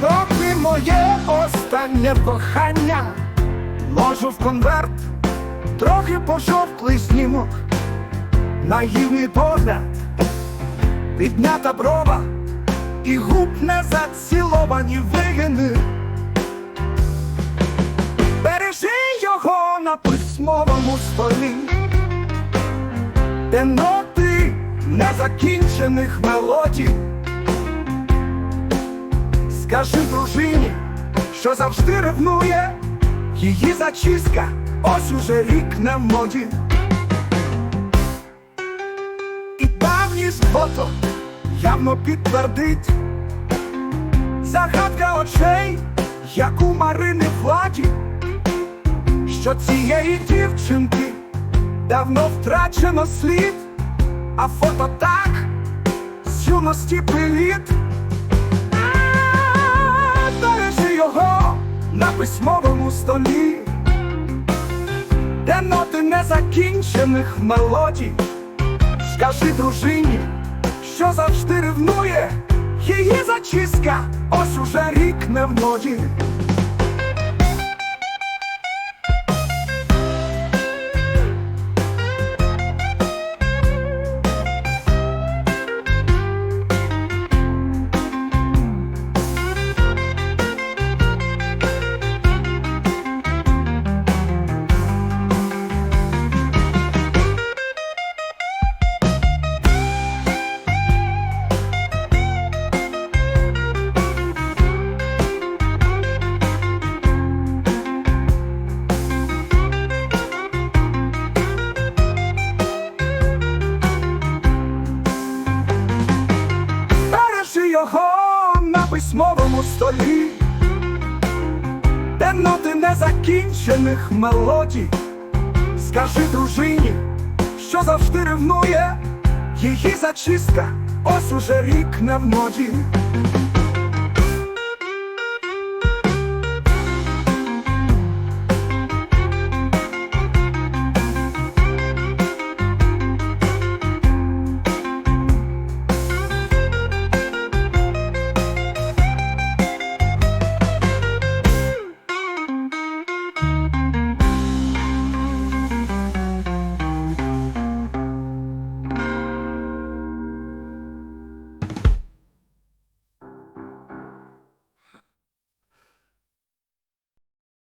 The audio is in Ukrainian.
Доки моє останнє кохання. Ложу в конверт, трохи пожовклий снімок, наївний погляд, піднята брова і губ не заціловані вигини. Бережи його на письмовому столі, де ноти незакінчених мелодій. Скажи дружині, що завжди ревнує, її зачіска ось уже рік не моді. І давність фото явно підтвердить загадка очей, як у Марини Владі, що цієї дівчинки давно втрачено слід, а фото так з юності привіт. Бережи його на письмовому столі, де ноти незакінчених мелодій. Скажи дружині, що завжди ревнує, її зачіска ось уже рік не в моді. Його на письмовому столі, де ноти незакінчених мелодій. Скажи дружині, що завжди ревнує, її зачистка ось уже рік не в моді.